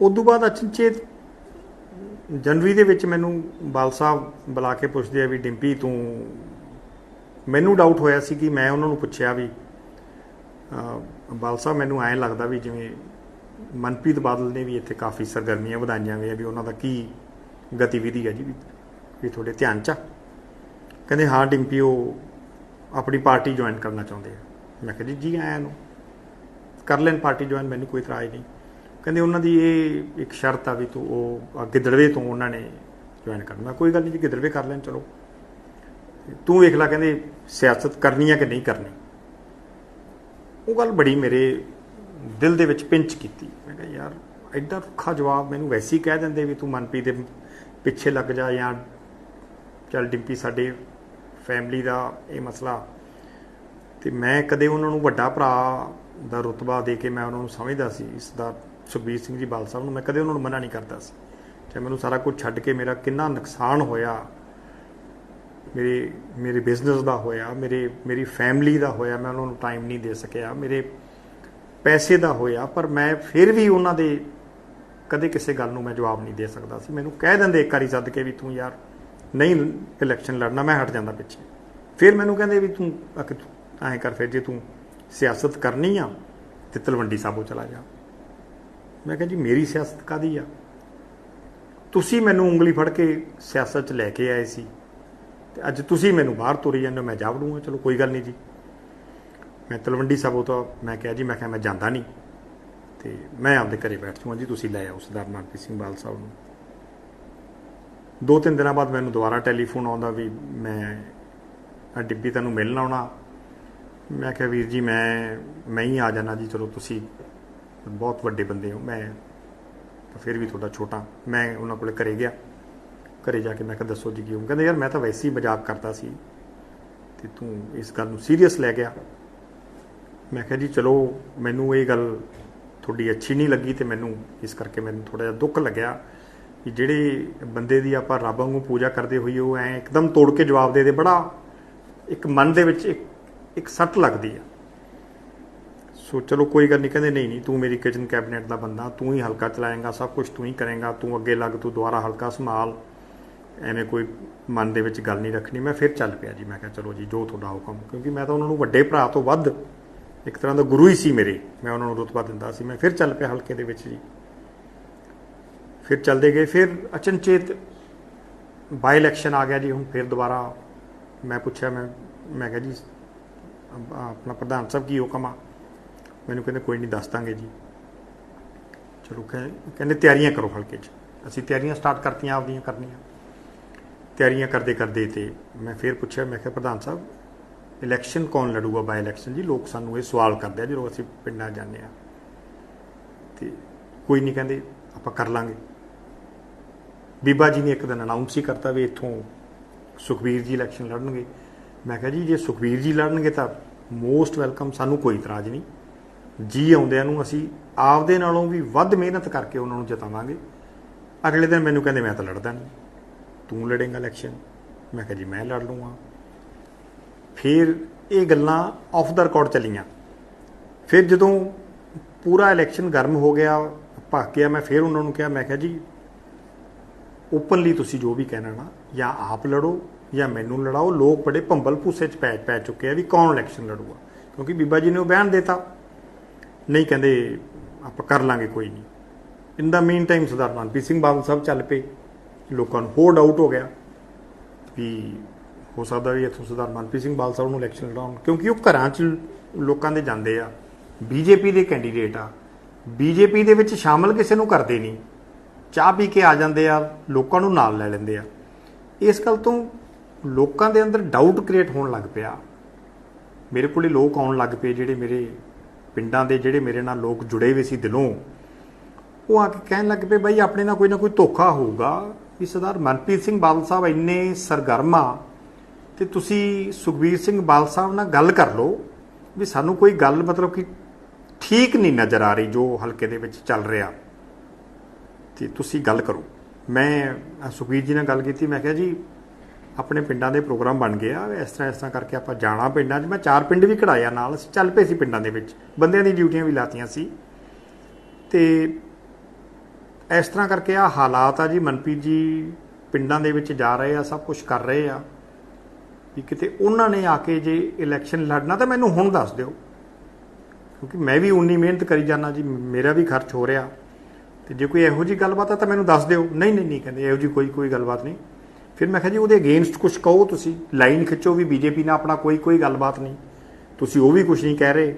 ਉਦੋਂ ਬਾਅਦ ਅਚਨਚੇਤ ਜਨਵਰੀ ਦੇ ਵਿੱਚ ਮੈਨੂੰ ਬਾਲ ਸਾਹਿਬ ਬੁਲਾ ਕੇ ਪੁੱਛਦੇ ਆ ਵੀ ਡਿੰਪੀ ਤੂੰ ਮੈਨੂੰ ਡਾਊਟ ਹੋਇਆ ਸੀ ਕਿ ਮੈਂ ਉਹਨਾਂ ਨੂੰ ਪੁੱਛਿਆ ਵੀ ਬਾਲ ਸਾਹਿਬ ਮੈਨੂੰ ਐਂ ਲੱਗਦਾ ਵੀ ਜਿਵੇਂ ਮਨਪ੍ਰੀਤ ਬਾਦਲ ਨੇ ਵੀ ਇੱਥੇ ਕਾਫੀ ਸਰਗਰਮੀਆਂ ਵਧਾਈਆਂ ਗਈਆਂ ਵੀ ਉਹਨਾਂ ਦਾ ਕੀ ਗਤੀਵਿਧੀ ਹੈ ਜੀ ਵੀ ਤੁਹਾਡੇ ਧਿਆਨ ਚ ਆ? ਕਹਿੰਦੇ ਹਾਂ ਡਿੰਪੀ, ਉਹ ਆਪਣੀ ਪਾਰਟੀ ਜੁਆਇਨ ਕਰਨਾ ਚਾਹੁੰਦੇ ਆ। ਮੈਂ ਕਿਹਾ ਜੀ ਜੀ ਆਇਆਂ ਨੂੰ। ਕਰ ਲੈਣ ਪਾਰਟੀ ਜੁਆਇਨ ਮੈਨੂੰ ਕੋਈ ਇਤਰਾਜ਼ ਨਹੀਂ। ਕਹਿੰਦੇ ਉਹਨਾਂ ਦੀ ਇਹ ਇੱਕ ਸ਼ਰਤ ਆ ਵੀ ਤੂੰ ਉਹ ਅੱਗੇ ਗਿੱਦੜਵੇ ਤੋਂ ਉਹਨਾਂ ਨੇ ਜੁਆਇਨ ਕਰਨਾ। ਮੈਂ ਕੋਈ ਗੱਲ ਨਹੀਂ ਜੀ ਗਿੱਦੜਵੇ ਕਰ ਲੈਣ, ਚਲੋ। ਤੂੰ ਵੇਖ ਲੈ, ਕਹਿੰਦੇ ਸਿਆਸਤ ਕਰਨੀ ਆ ਕਿ ਨਹੀਂ ਕਰਨੀ। ਉਹ ਗੱਲ ਬੜੀ ਮੇਰੇ ਦਿਲ ਦੇ ਵਿੱਚ ਪਿੰਚ ਕੀਤੀ। ਮੈਂ ਕਿਹਾ, ਯਾਰ, ਐਡਾ ਰੁੱਖਾ ਜਵਾਬ ਮੈਨੂੰ ਵੈਸੇ ਹੀ ਕਹਿ ਦਿੰਦੇ ਵੀ ਤੂੰ ਮਨਪ੍ਰੀਤ ਦੇ ਪਿੱਛੇ ਲੱਗ ਜਾ ਜਾਂ ਚੱਲ ਡਿੰਪੀ ਸਾਡੇ ਫੈਮਿਲੀ ਦਾ ਇਹ ਮਸਲਾ। ਤੇ ਮੈਂ ਕਦੇ ਉਹਨਾਂ ਨੂੰ ਵੱਡਾ ਭਰਾ ਦਾ ਰੁਤਬਾ ਦੇ ਕੇ ਮੈਂ ਉਹਨਾਂ ਨੂੰ ਸਮਝਦਾ ਸੀ, ਇਸ ਦਾ ਸੁਖਬੀਰ ਸਿੰਘ ਜੀ ਬਾਲ ਸਾਹਿਬ ਨੂੰ ਮੈਂ ਕਦੇ ਉਹਨਾਂ ਨੂੰ ਮਨਾ ਨਹੀਂ ਕਰਦਾ ਸੀ। ਚਾਹੇ ਮੈਨੂੰ ਸਾਰਾ ਕੁਝ ਛੱਡ ਕੇ ਮੇਰਾ ਕਿੰਨਾ ਨੁਕਸਾਨ ਹੋਇਆ, ਮੇਰੇ ਮੇਰੇ ਬਿਜ਼ਨਸ ਦਾ ਹੋਇਆ, ਮੇਰੇ, ਮੇਰੀ ਫੈਮਿਲੀ ਦਾ ਹੋਇਆ, ਮੈਂ ਉਹਨਾਂ ਨੂੰ ਟਾਈਮ ਨਹੀਂ ਦੇ ਸਕਿਆ, ਮੇਰੇ ਪੈਸੇ ਦਾ ਹੋਇਆ, ਪਰ ਮੈਂ ਫਿਰ ਵੀ ਉਹਨਾਂ ਦੇ ਕਦੇ ਕਿਸੇ ਗੱਲ ਨੂੰ ਮੈਂ ਜਵਾਬ ਨਹੀਂ ਦੇ ਸਕਦਾ ਸੀ। ਮੈਨੂੰ ਕਹਿ ਦਿੰਦੇ ਇੱਕ ਵਾਰੀ ਸੱਦ ਕੇ ਵੀ ਤੂੰ ਯਾਰ ਨਹੀਂ ਇਲੈਕਸ਼ਨ ਲੜਨਾ, ਮੈਂ ਹਟ ਜਾਂਦਾ ਪਿੱਛੇ। ਫਿਰ ਮੈਨੂੰ ਕਹਿੰਦੇ ਵੀ ਤੂੰ ਤੂੰ ਐਂ ਕਰ ਫਿਰ, ਜੇ ਤੂੰ ਸਿਆਸਤ ਕਰਨੀ ਆ ਤੇ ਤਲਵੰਡੀ ਸਾਬੋ ਚਲਾ ਜਾ। ਮੈਂ ਕਿਹਾ ਜੀ ਮੇਰੀ ਸਿਆਸਤ ਕਾਦੀ ਆ? ਤੁਸੀਂ ਮੈਨੂੰ ਉਂਗਲੀ ਫੜ ਕੇ ਸਿਆਸਤ 'ਚ ਲੈ ਕੇ ਆਏ ਸੀ। ਤੇ ਅੱਜ ਤੁਸੀਂ ਮੈਨੂੰ ਬਾਹਰ ਤੋਰੀ ਜਾਂਦੇ ਹੋ, ਮੈਂ ਜਾ ਵੜੂੰਗਾ। ਚਲੋ ਕੋਈ ਗੱਲ ਨਹੀਂ ਜੀ। ਮੈਂ ਤਲਵੰਡੀ ਸਾਬੋ ਤੋਂ ਮੈਂ ਕਿਹਾ ਜੀ ਮੈਂ ਕਿਹਾ ਮੈਂ ਜਾਂਦਾ ਨਹੀਂ। ਤੇ ਮੈਂ ਆਪਦੇ ਘਰੇ ਬੈਠ ਜਾਊਂਗਾ ਜੀ ਤੁਸੀਂ ਲੈ ਆਓ ਸਰਦਾਰ ਮਨਪ੍ਰੀਤ ਸਿੰਘ ਬਾਲ ਸਾਹਿਬ ਨੂੰ। ਦੋ ਤਿੰਨ ਦਿਨਾਂ ਬਾਅਦ ਮੈਨੂੰ ਦੁਬਾਰਾ ਟੈਲੀਫੋਨ ਆਉਂਦਾ ਵੀ ਮੈਂ ਆ ਡਿੱਬੀ ਤੈਨੂੰ ਮਿਲਣ ਆਉਣਾ। ਮੈਂ ਕਿਹਾ ਵੀਰ ਜੀ ਮੈਂ ਮੈਂ ਹੀ ਆ ਜਾਣਾ ਜੀ ਚਲੋ ਤੁਸੀਂ ਬਹੁਤ ਵੱਡੇ ਬੰਦੇ ਹੋ। ਮੈਂ ਤਾਂ ਫਿਰ ਵੀ ਤੁਹਾਡਾ ਛੋਟਾ। ਮੈਂ ਉਹਨਾਂ ਕੋਲੇ ਘਰੇ ਗਿਆ। ਘਰੇ ਜਾ ਕੇ ਮੈਂ ਕਿਹਾ, ਦੱਸੋ ਜੀ ਕਿਉਂ ਕਹਿੰਦੇ, ਯਾਰ, ਮੈਂ ਤਾਂ ਵੈਸੇ ਹੀ ਮਜ਼ਾਕ ਕਰਦਾ ਸੀ ਤੇ ਤੂੰ ਇਸ ਗੱਲ ਨੂੰ ਸੀਰੀਅਸ ਲੈ ਗਿਆ। ਮੈਂ ਕਿਹਾ, ਜੀ, ਚਲੋ, ਮੈਨੂੰ ਇਹ ਗੱਲ ਤੁਹਾਡੀ ਅੱਛੀ ਨਹੀਂ ਲੱਗੀ ਤੇ ਮੈਨੂੰ ਇਸ ਕਰਕੇ ਮੈਨੂੰ ਥੋੜਾ ਜਿਹਾ ਦੁੱਖ ਲੱਗਿਆ ਕਿ ਜਿਹੜੇ ਬੰਦੇ ਦੀ ਆਪਾਂ ਰੱਬ ਵਾਂਗੂ ਪੂਜਾ ਕਰਦੇ ਹੋਈਏ, ਉਹ ਐ ਇੱਕਦਮ ਤੋੜ ਕੇ ਜਵਾਬ ਦੇ ਦੇ। ਬੜਾ ਇੱਕ ਮਨ ਦੇ ਵਿੱਚ ਇੱਕ ਸੱਟ ਲੱਗਦੀ ਆ। ਸੋ ਚਲੋ ਕੋਈ ਗੱਲ ਨਹੀਂ, ਕਹਿੰਦੇ ਨਹੀਂ ਨਹੀਂ, ਤੂੰ ਮੇਰੀ ਕਿਚਨ ਕੈਬਨਿਟ ਦਾ ਬੰਦਾ, ਤੂੰ ਹੀ ਹਲਕਾ ਚਲਾਏਗਾ, ਸਭ ਕੁਝ ਤੂੰ ਹੀ ਕਰੇਗਾ, ਤੂੰ ਅੱਗੇ ਲੱਗ, ਤੂੰ ਦੁਬਾਰਾ ਹਲਕਾ ਸੰਭਾਲ। ਐਵੇਂ ਕੋਈ ਮਨ ਦੇ ਵਿੱਚ ਗੱਲ ਨਹੀਂ ਰੱਖਣੀ। ਮੈਂ ਫਿਰ ਚੱਲ ਪਿਆ ਜੀ, ਮੈਂ ਕਿਹਾ ਚਲੋ ਜੀ, ਜੋ ਤੁਹਾਡਾ ਹੁਕਮ ਕਿਉਂਕਿ ਮੈਂ ਤਾਂ ਉਹਨਾਂ ਨੂੰ ਵੱਡੇ ਭਰਾ ਤੋਂ ਵੱਧ ਇੱਕ ਤਰ੍ਹਾਂ ਦਾ ਗੁਰੂ ਹੀ ਸੀ ਮੇਰੇ। ਮੈਂ ਉਹਨਾਂ ਨੂੰ ਰੁਤਬਾ ਦਿੰਦਾ ਸੀ। ਮੈਂ ਫਿਰ ਚੱਲ ਪਿਆ ਹਲਕੇ ਦੇ ਵਿੱਚ ਜੀ। ਫਿਰ ਚੱਲਦੇ ਗਏ, ਫਿਰ ਅਚਨਚੇਤ ਬਾਈ ਇਲੈਕਸ਼ਨ ਆ ਗਿਆ ਜੀ। ਹੁਣ ਫਿਰ ਦੁਬਾਰਾ ਮੈਂ ਪੁੱਛਿਆ, ਮੈਂ ਮੈਂ ਕਿਹਾ ਜੀ ਆਪਣਾ ਪ੍ਰਧਾਨ ਸਾਹਿਬ ਕੀ ਹੁਕਮ ਆ? ਮੈਨੂੰ ਕਹਿੰਦੇ ਕੋਈ ਨਹੀਂ ਦੱਸ ਦਾਂਗੇ ਜੀ। ਚਲੋ ਕਹਿ- ਕਹਿੰਦੇ ਤਿਆਰੀਆਂ ਕਰੋ ਹਲਕੇ 'ਚ। ਅਸੀਂ ਤਿਆਰੀਆਂ ਸਟਾਰਟ ਕਰਤੀਆਂ ਆਪਦੀਆਂ ਕਰਨੀਆਂ। ਤਿਆਰੀਆਂ ਕਰਦੇ ਕਰਦੇ ਤੇ ਮੈਂ ਫਿਰ ਪੁੱਛਿਆ, ਮੈਂ ਕਿਹਾ ਪ੍ਰਧਾਨ ਸਾਹਿਬ ਇਲੈਕਸ਼ਨ ਕੌਣ ਲੜੂਗਾ ਬਾਈ ਇਲੈਕਸ਼ਨ ਜੀ ਲੋਕ ਸਾਨੂੰ ਇਹ ਸਵਾਲ ਕਰਦੇ ਆ ਜਦੋਂ ਅਸੀਂ ਪਿੰਡਾਂ ਜਾਂਦੇ ਆ। ਤੇ ਕੋਈ ਨਹੀਂ ਕਹਿੰਦੇ, ਆਪਾਂ ਕਰ ਲਾਂਗੇ। ਬੀਬਾ ਜੀ ਨੇ ਇੱਕ ਦਿਨ ਅਨਾਉਂਸ ਹੀ ਕਰਤਾ ਵੀ ਇੱਥੋਂ ਸੁਖਬੀਰ ਜੀ ਇਲੈਕਸ਼ਨ ਲੜਨਗੇ। ਮੈਂ ਕਿਹਾ ਜੀ, ਜੇ ਸੁਖਬੀਰ ਜੀ ਲੜਨਗੇ ਤਾਂ ਮੋਸਟ ਵੈਲਕਮ ਸਾਨੂੰ ਕੋਈ ਇਤਰਾਜ਼ ਨਹੀਂ। ਜੀ ਆਉਂਦਿਆਂ ਨੂੰ ਅਸੀਂ ਆਪਦੇ ਨਾਲੋਂ ਵੀ ਵੱਧ ਮਿਹਨਤ ਕਰਕੇ ਉਹਨਾਂ ਨੂੰ ਜਿਤਾਵਾਂਗੇ। ਅਗਲੇ ਦਿਨ ਮੈਨੂੰ ਕਹਿੰਦੇ, ਮੈਂ ਤਾਂ ਲੜਦਾ ਨਹੀਂ। ਤੂੰ ਲੜੇਂਗਾ ਇਲੈਕਸ਼ਨ ਮੈਂ ਕਿਹਾ, ਜੀ, ਮੈਂ ਲੜ ਲੂੰਗਾ ਫਿਰ ਇਹ ਗੱਲਾਂ ਆਫ ਦਾ ਰਿਕਾਰਡ ਚੱਲੀਆਂ। ਫਿਰ ਜਦੋਂ ਪੂਰਾ ਇਲੈਕਸ਼ਨ ਗਰਮ ਹੋ ਗਿਆ ਭੱਕ ਗਿਆ ਮੈਂ ਫਿਰ ਉਹਨਾਂ ਨੂੰ ਕਿਹਾ, ਮੈਂ ਕਿਹਾ, ਜੀ ਓਪਨਲੀ ਤੁਸੀਂ ਜੋ ਵੀ ਕਹਿਣਾ ਨਾ, ਜਾਂ ਆਪ ਲੜੋ ਜਾਂ ਮੈਨੂੰ ਲੜਾਓ। ਲੋਕ ਬੜੇ ਭੰਬਲ ਭੂਸੇ ਚ ਪੈ ਪੈ ਚੁੱਕੇ ਆ ਵੀ ਕੌਣ ਇਲੈਕਸ਼ਨ ਲੜੂਗਾ? ਕਿਉਂਕਿ ਬੀਬਾ ਜੀ ਨੇ ਉਹ ਬਿਆਨ ਦਿੱਤਾ। ਨਹੀਂ ਕਹਿੰਦੇ ਆਪਾਂ ਕਰ ਲਾਂਗੇ ਕੋਈ ਨਹੀਂ। In the meantime Sardar Manpreet Singh Badal Sahib ਚੱਲ ਪਏ। ਲੋਕਾਂ ਨੂੰ ਹੋਰ ਡਾਊਟ ਹੋ ਗਿਆ ਵੀ ਹੋ ਸਕਦਾ ਵੀ ਇੱਥੋਂ ਸਰਦਾਰ ਮਨਪ੍ਰੀਤ ਸਿੰਘ ਬਾਦਲ ਸਾਹਿਬ ਨੂੰ ਇਲੈਕਸ਼ਨ ਲੜਾਉਣ। ਕਿਉਂਕਿ ਉਹ ਘਰਾਂ 'ਚ ਲੋਕਾਂ ਦੇ ਜਾਂਦੇ ਆ। ਬੀਜੇਪੀ ਦੇ ਕੈਂਡੀਡੇਟ ਆ। ਬੀਜੇਪੀ ਦੇ ਵਿੱਚ ਸ਼ਾਮਲ ਕਿਸੇ ਨੂੰ ਕਰਦੇ ਨਹੀਂ। ਚਾਹ ਪੀ ਕੇ ਆ ਜਾਂਦੇ ਆ, ਲੋਕਾਂ ਨੂੰ ਨਾਲ ਲੈ ਲੈਂਦੇ ਆ। ਇਸ ਗੱਲ ਤੋਂ ਲੋਕਾਂ ਦੇ ਅੰਦਰ ਡਾਊਟ ਕ੍ਰੀਏਟ ਹੋਣ ਲੱਗ ਪਿਆ। ਮੇਰੇ ਕੋਲੇ ਲੋਕ ਆਉਣ ਲੱਗ ਪਏ ਜਿਹੜੇ ਮੇਰੇ ਪਿੰਡਾਂ ਦੇ ਜਿਹੜੇ ਮੇਰੇ ਨਾਲ ਲੋਕ ਜੁੜੇ ਹੋਏ ਸੀ ਦਿਲੋਂ, ਉਹ ਆ ਕੇ ਕਹਿਣ ਲੱਗ ਪਏ, ਬਈ ਆਪਣੇ ਨਾਲ ਕੋਈ ਨਾ ਕੋਈ ਧੋਖਾ ਹੋਊਗਾ। ਵੀ ਸਰਦਾਰ ਮਨਪ੍ਰੀਤ ਸਿੰਘ ਬਾਦਲ ਸਾਹਿਬ ਇੰਨੇ ਸਰਗਰਮਾ ਤੇ ਤੁਸੀਂ ਸੁਖਬੀਰ ਸਿੰਘ ਬਾਦਲ ਸਾਹਿਬ ਨਾਲ ਗੱਲ ਕਰ ਲਓ ਵੀ ਸਾਨੂੰ ਕੋਈ ਗੱਲ ਮਤਲਬ ਕਿ ਠੀਕ ਨਹੀਂ ਨਜ਼ਰ ਆ ਰਹੀ ਜੋ ਹਲਕੇ ਦੇ ਵਿੱਚ ਚੱਲ ਰਿਹਾ। ਤੇ ਤੁਸੀਂ ਗੱਲ ਕਰੋ। ਮੈਂ ਸੁਖਬੀਰ ਜੀ ਨਾਲ ਗੱਲ ਕੀਤੀ, ਮੈਂ ਕਿਹਾ ਜੀ ਆਪਣੇ ਪਿੰਡਾਂ ਦੇ ਪ੍ਰੋਗਰਾਮ ਬਣ ਗਏ ਆ। ਇਸ ਤਰ੍ਹਾਂ ਇਸ ਤਰ੍ਹਾਂ ਕਰਕੇ ਆਪਾਂ ਜਾਣਾ ਪਿੰਡਾਂ 'ਚ। ਮੈਂ ਚਾਰ ਪਿੰਡ ਵੀ ਕਢਾਇਆ ਨਾਲ। ਅਸੀਂ ਚੱਲ ਪਏ ਸੀ ਪਿੰਡਾਂ ਦੇ ਵਿੱਚ। ਬੰਦਿਆਂ ਦੀ ਡਿਊਟੀਆਂ ਵੀ ਲਾਤੀਆਂ ਸੀ। ਤੇ ਇਸ ਤਰ੍ਹਾਂ ਕਰਕੇ ਆ ਹਾਲਾਤ ਆ ਜੀ। ਮਨਪ੍ਰੀਤ ਜੀ ਪਿੰਡਾਂ ਦੇ ਵਿੱਚ ਜਾ ਰਹੇ ਆ, ਸਭ ਕੁਝ ਕਰ ਰਹੇ ਆ। ਵੀ ਕਿਤੇ ਉਹਨਾਂ ਨੇ ਆ ਕੇ ਜੇ ਇਲੈਕਸ਼ਨ ਲੜਨਾ ਤਾਂ ਮੈਨੂੰ ਹੁਣ ਦੱਸ ਦਿਓ। ਕਿਉਂਕਿ ਮੈਂ ਵੀ ਉਨੀ ਮਿਹਨਤ ਕਰੀ ਜਾਣਾ ਜੀ। ਮੇਰਾ ਵੀ ਖਰਚ ਹੋ ਰਿਹਾ। ਤੇ ਜੇ ਕੋਈ ਇਹੋ ਜੀ ਗੱਲਬਾਤ ਆ ਤਾਂ ਮੈਨੂੰ ਦੱਸ ਦਿਓ। ਨਹੀਂ ਨਹੀਂ ਨਹੀਂ ਕਹਿੰਦੇ ਇਹੋ ਜੀ ਕੋਈ ਕੋਈ ਗੱਲਬਾਤ ਨਹੀਂ। ਫਿਰ ਮੈਂ ਕਿਹਾ ਜੀ, ਉਹਦੇ ਅਗੇਂਸਟ ਕੁਝ ਕਹੋ ਤੁਸੀਂ। ਲਾਈਨ ਖਿੱਚੋ ਵੀ ਬੀਜੇਪੀ ਨਾਲ ਆਪਣਾ ਕੋਈ ਕੋਈ ਗੱਲਬਾਤ ਨਹੀਂ। ਤੁਸੀਂ ਉਹ ਵੀ ਕੁਝ ਨਹੀਂ ਕਹਿ ਰਹੇ।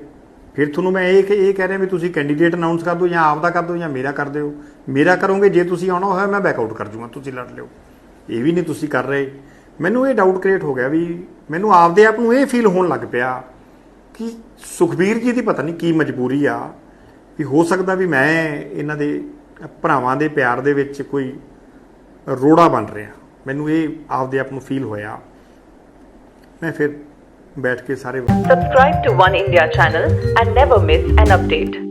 ਫਿਰ ਤੁਹਾਨੂੰ ਮੈਂ ਇਹ ਇਹ ਕਹਿ ਰਿਹਾ ਵੀ ਤੁਸੀਂ ਕੈਂਡੀਡੇਟ ਅਨਾਉਂਸ ਕਰ ਦਿਓ ਜਾਂ ਆਪ ਦਾ ਕਰ ਦਿਓ ਜਾਂ ਮੇਰਾ ਕਰ ਦਿਓ। ਮੇਰਾ ਕਰੋਗੇ, ਜੇ ਤੁਸੀਂ ਆਉਣਾ ਹੋਇਆ ਮੈਂ ਬੈਕ ਆਊਟ ਕਰ ਜੂਗਾ, ਤੁਸੀਂ ਲੜ ਲਿਓ। ਇਹ ਵੀ ਨਹੀਂ ਤੁਸੀਂ ਕਰ ਰਹੇ। ਮੈਨੂੰ ਇਹ ਡਾਊਟ ਕ੍ਰੀਏਟ ਹੋ ਗਿਆ ਵੀ ਮੈਨੂੰ ਆਪਦੇ ਆਪ ਨੂੰ ਇਹ ਫੀਲ ਹੋਣ ਲੱਗ ਪਿਆ ਕਿ ਸੁਖਬੀਰ ਜੀ ਦੀ ਪਤਾ ਨਹੀਂ ਕੀ ਮਜਬੂਰੀ ਆ, ਵੀ ਹੋ ਸਕਦਾ ਵੀ ਮੈਂ ਇਹਨਾਂ ਦੇ ਭਰਾਵਾਂ ਦੇ ਪਿਆਰ ਦੇ ਵਿੱਚ ਕੋਈ ਰੋੜਾ ਬਣ ਰਿਹਾ। ਮੈਨੂੰ ਇਹ ਆਪਦੇ ਆਪ ਨੂੰ ਫੀਲ ਹੋਇਆ ਮੈਂ ਫਿਰ ਬੈਠ ਕੇ ਸਾਰੇ subscribe to one India channel and never miss an update